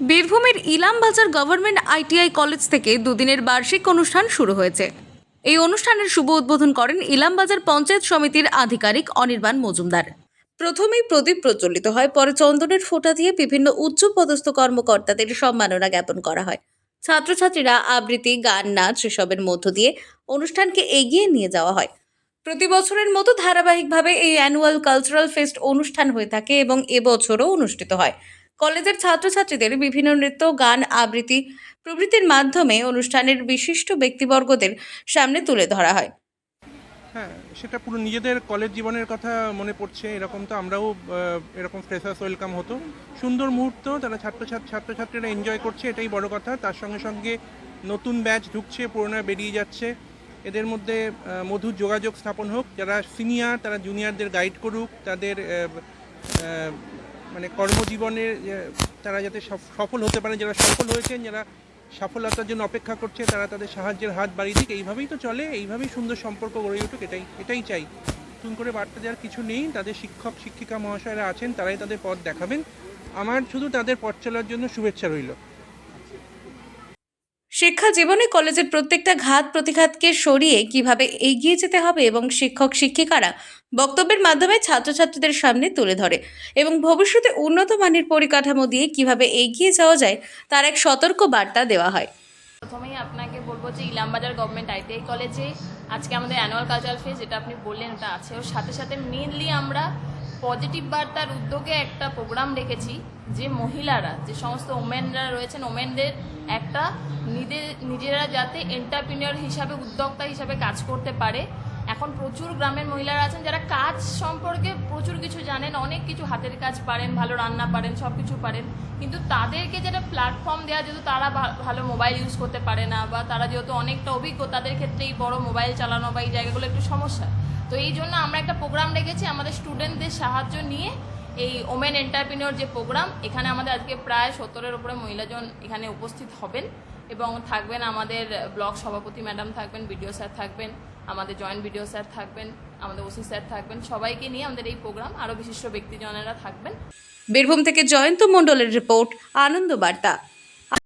বীরভূমের Ilambazar government ITI college থেকে দুদিনের বার্ষিক অনুষ্ঠান শুরু হয়েছে। এই অনুষ্ঠানের শুভ উদ্বোধন করেন ইলামবাজার পঞ্চায়েত সমিতির আধিকারিক অনির্বাণ মজুমদার। প্রথমেই প্রদীপ প্রজ্বলিত হয়, পরে চন্দনের ফোঁটা দিয়ে বিভিন্ন উচ্চ পদস্থ কর্মকর্তাদের সম্মাননা জ্ঞাপন করা হয়। ছাত্রছাত্রীরা আবৃত্তি, গান, নাচ এসবের মধ্য দিয়ে অনুষ্ঠানকে এগিয়ে নিয়ে যাওয়া হয়। প্রতি বছরের মতো ধারাবাহিকভাবে এই অ্যানুয়াল কালচারাল ফেস্ট অনুষ্ঠান হয়ে থাকে এবং এবছরও অনুষ্ঠিত হয়। কলেজের ছাত্রছাত্রীদের বিভিন্ন নৃত্য, গান, আবৃত্তি প্রভৃতির মাধ্যমে অনুষ্ঠানের বিশিষ্ট ব্যক্তিবর্গদের সামনে তুলে ধরা হয়। হ্যাঁ সেটা পুরো নিজেদের কলেজ জীবনের কথা মনে পড়ছে। এরকম তো আমরাও এরকম ফ্রেশার্স ওয়েলকাম হতো। সুন্দর মুহূর্ত, তারা ছাত্রছাত্রী, ছাত্রছাত্রীরা এনজয় করছে, এটাই বড় কথা। তার সঙ্গে সঙ্গে নতুন ব্যাচ ঢুকছে, পুরোনো বেরিয়ে যাচ্ছে। এদের মধ্যে মধুর যোগাযোগ স্থাপন হোক। যারা সিনিয়র তারা জুনিয়রদের গাইড করুক। তাদের মানে কর্মজীবনে তারা যাতে সফ- সফল হতে পারে যারা সফল হয়েছেন, যারা সফলতার জন্য অপেক্ষা করছে, তারা তাদের সাহায্যের হাত বাড়িয়ে দিক। এইভাবেই তো চলে, এইভাবেই সুন্দর সম্পর্ক গড়ে উঠুক, এটাই এটাই চাই। নতুন করে বার্তা দেওয়ার কিছু নেই, তাদের শিক্ষক, শিক্ষিকা মহাশয়রা আছেন, তারাই তাদের পথ দেখাবেন। আমার শুধু তাদের পথ চলার জন্য শুভেচ্ছা রইল। শিক্ষা জীবনে কলেজের প্রত্যেকটা ঘাত প্রতিঘাতকে সরিয়ে কীভাবে এগিয়ে যেতে হবে এবং শিক্ষক, শিক্ষিকারা বক্তব্যের মাধ্যমে ছাত্রছাত্রীদের সামনে তুলে ধরে এবং ভবিষ্যতে উন্নত মানের পরিকাঠামো দিয়ে কীভাবে এগিয়ে যাওয়া যায় তার এক সতর্ক বার্তা দেওয়া হয়। প্রথমেই আপনাকে বলব যে ইলামবাজার গভর্নমেন্ট আইটিআই কলেজে আজকে আমাদের অ্যানুয়াল কালচারাল ফেস যেটা আপনি বললেন ওটা আছে। ওর সাথে সাথে মেনলি আমরা পজিটিভ বার্তার উদ্যোগে একটা প্রোগ্রাম রেখেছি যে মহিলারা, যে সমস্ত ওমেনরা রয়েছেন, ওমেনদের একটা নিজে, নিজেরা যাতে এন্টারপ্রিনিয়র হিসাবে, উদ্যোক্তা হিসাবে কাজ করতে পারে। এখন প্রচুর গ্রামের মহিলারা আছেন যারা কাজ সম্পর্কে প্রচুর কিছু জানেন, অনেক কিছু হাতের কাজ পারেন, ভালো রান্না পারেন সব কিছু পারেন। কিন্তু তাদেরকে যেটা প্ল্যাটফর্ম দেওয়া যেহেতু তারা ভালো মোবাইল ইউজ করতে পারে না, বা তারা যেহেতু অনেকটা অভিজ্ঞ, তাদের ক্ষেত্রে এই বড় মোবাইল চালানো বা এই জায়গাগুলো একটু সমস্যা। তো এই জন্য আমরা একটা প্রোগ্রাম রেখেছি, আমাদের স্টুডেন্টদের সাহায্য নিয়ে এই ওমেন এন্টারপ্রিনিয়র যে প্রোগ্রাম এখানে আমাদের আজকে প্রায় সত্তরের উপরে মহিলাজন এখানে উপস্থিত হবেন এবং থাকবেন আমাদের ব্লক সভাপতি ম্যাডাম থাকবেন বিডিও স্যার থাকবেন, আমাদের জয়েন্ট বিডিও স্যার থাকবেন, আমাদের ওসি স্যার থাকবেন, সবাইকে নিয়ে আমাদের এই প্রোগ্রাম আরও বিশিষ্ট ব্যক্তিজনেরা থাকবেন। বীরভূম থেকে জয়ন্ত মণ্ডলের রিপোর্ট আনন্দ বার্তা।